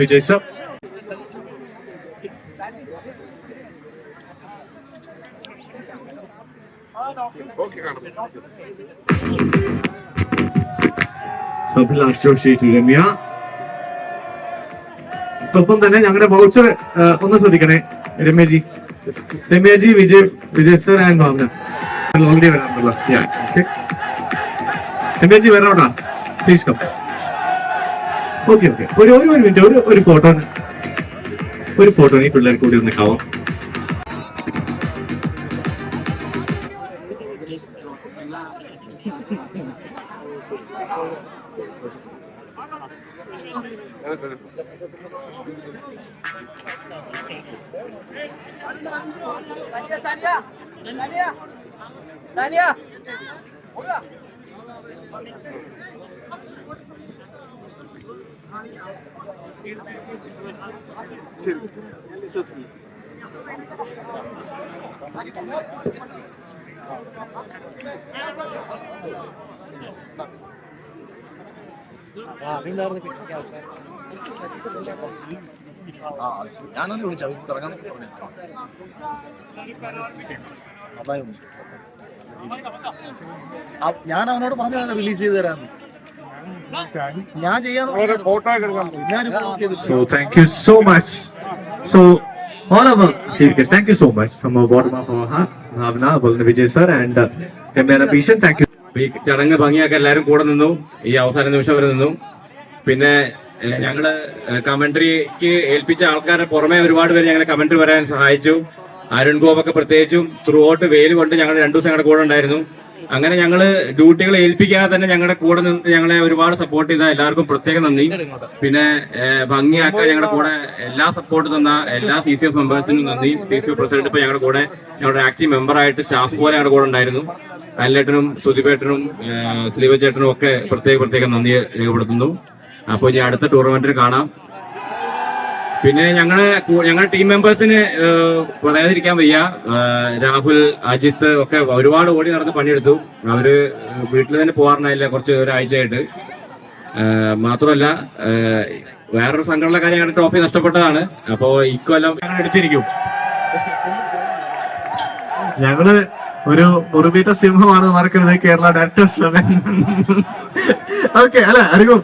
Vijay sir സ്വപ്നം to Ramya ഒപ്പം തന്നെ ഞങ്ങളുടെ വൗച്ചർ ഒന്ന് ശ്രദ്ധിക്കണേ. Ramyaji. Ramyaji Vijay Vijay sir and Bhavana. Already okay Ramyaji വരണോട്ടാ please come okay okay ഒരു ഒരു ഒരു മിനിറ്റ് ഒരു ഒരു ഫോട്ടോ ഒരു ഫോട്ടോ ഈ പിള്ളേർ കൂടി ഒന്ന് കാവാം. Udah. ആ ശരി. ഞാനൊന്ന് വിളിച്ചു അവർ തുടങ്ങാൻ അതായി ഉണ്ട്. ആ, ഞാൻ അവനോട് പറഞ്ഞതാണ് റിലീസ് ചെയ്ത് തരാം ഞാൻ ചെയ്യാൻ So thank you so much. So all of our speakers, thank you so much from the bottom of our heart. Bhavna, Balna Vijay sir and uh, Ramya Bhishan, thank you. ഈ ചടങ്ങ് ഭംഗിയാക്കി എല്ലാവരും കൂടെ നിന്നു. ഈ അവസാന നിമിഷം വരെ നിന്നു. പിന്നെ ഞങ്ങൾ കമന്ററിക്ക് ഏൽപ്പിച്ച ആൾക്കാരെ പുറമെ ഒരുപാട് പേര് ഞങ്ങളെ കമന്ററി വരാൻ സഹായിച്ചു. അരുൺ ഗോപൊക്കെ പ്രത്യേകിച്ചും ത്രൂ ഔട്ട് വെയിൽ കൊണ്ട് ഞങ്ങൾ രണ്ടു ദിവസം ഞങ്ങളുടെ കൂടെ ഉണ്ടായിരുന്നു. അങ്ങനെ ഞങ്ങൾ ഡ്യൂട്ടികൾ ഏൽപ്പിക്കാതെ തന്നെ ഞങ്ങളുടെ കൂടെ നിന്ന് ഞങ്ങളെ ഒരുപാട് സപ്പോർട്ട് ചെയ്ത എല്ലാവർക്കും പ്രത്യേകം നന്ദി. പിന്നെ ഭംഗിയാക്കാൻ ഞങ്ങളുടെ കൂടെ എല്ലാ സപ്പോർട്ട് തന്ന എല്ലാ സി സി എഫ് മെമ്പേഴ്സിനും നന്ദി. സി സി എഫ് പ്രസിഡന്റ് ഇപ്പൊ ഞങ്ങളുടെ കൂടെ ഞങ്ങളുടെ ആക്റ്റീവ് മെമ്പറായിട്ട് സ്റ്റാഫ് പോലെ ഞങ്ങളുടെ കൂടെ ഉണ്ടായിരുന്നു. അനിലേട്ടനും സുധിപേട്ടനും സ്ലീവ ചേട്ടനും ഒക്കെ പ്രത്യേക പ്രത്യേക നന്ദി രേഖപ്പെടുത്തുന്നു. അപ്പൊ ഇനി അടുത്ത ടൂർണമെന്റിൽ കാണാം. പിന്നെ ഞങ്ങളെ ഞങ്ങളുടെ ടീം മെമ്പേഴ്സിന് പറയാതിരിക്കാൻ വയ്യ. രാഹുൽ അജിത്ത് ഒക്കെ ഒരുപാട് ഓടി നടന്ന് പണിയെടുത്തു. അവർ വീട്ടിൽ തന്നെ പോകാറുണ്ടായില്ല കുറച്ച് ഒരാഴ്ചയായിട്ട്. മാത്രമല്ല വേറൊരു സംഘടന കാര്യം ഞങ്ങളുടെ ട്രോഫി നഷ്ടപ്പെട്ടതാണ്. അപ്പോ ഇക്കൊല്ലം ഞങ്ങൾ എടുത്തിരിക്കും. ഞങ്ങൾ ഒരു മുറിമീറ്റർ സിംഹമാണ് മറക്കരുത് കേരള ഡയറക്ടേഴ്സ് ഓക്കെ അല്ല? അറിയോ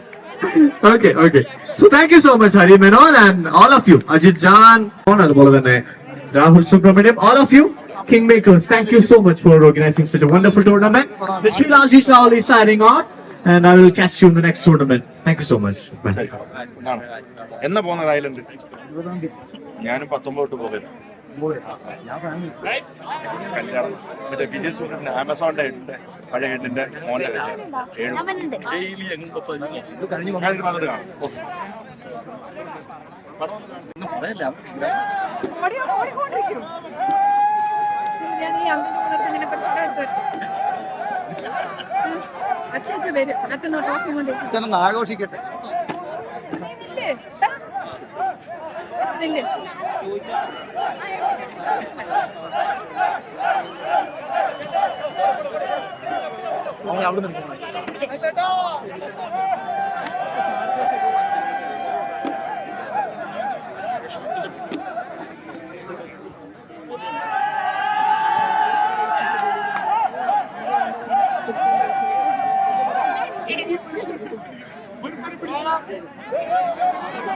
okay okay so thank you so much Hari Menon and all of you Ajith Jan അതുപോലെ തന്നെ Rahul Subramaniam all of you king makers thank you so much for organising such a wonderful tournament Srilalji സ്ലാവലി signing off and I will catch you in the next tournament. Thank you so much. Bye. എന്നാ പോകുന്നത് island ഞാനും പത്തൊമ്പത് പോകുന്നത് കല്യാണം മറ്റേ വിജയ് സൂര്യന്റെ ആമസോണിന്റെ ഉണ്ട് പഴയ മോന്റെ എടുത്തു അച്ഛനൊക്കെ വരും. അച്ഛൻ ആഘോഷിക്കട്ടെ. ഇല്ലേ? ട്ടാ. ഇതില്ലേ? അവൻ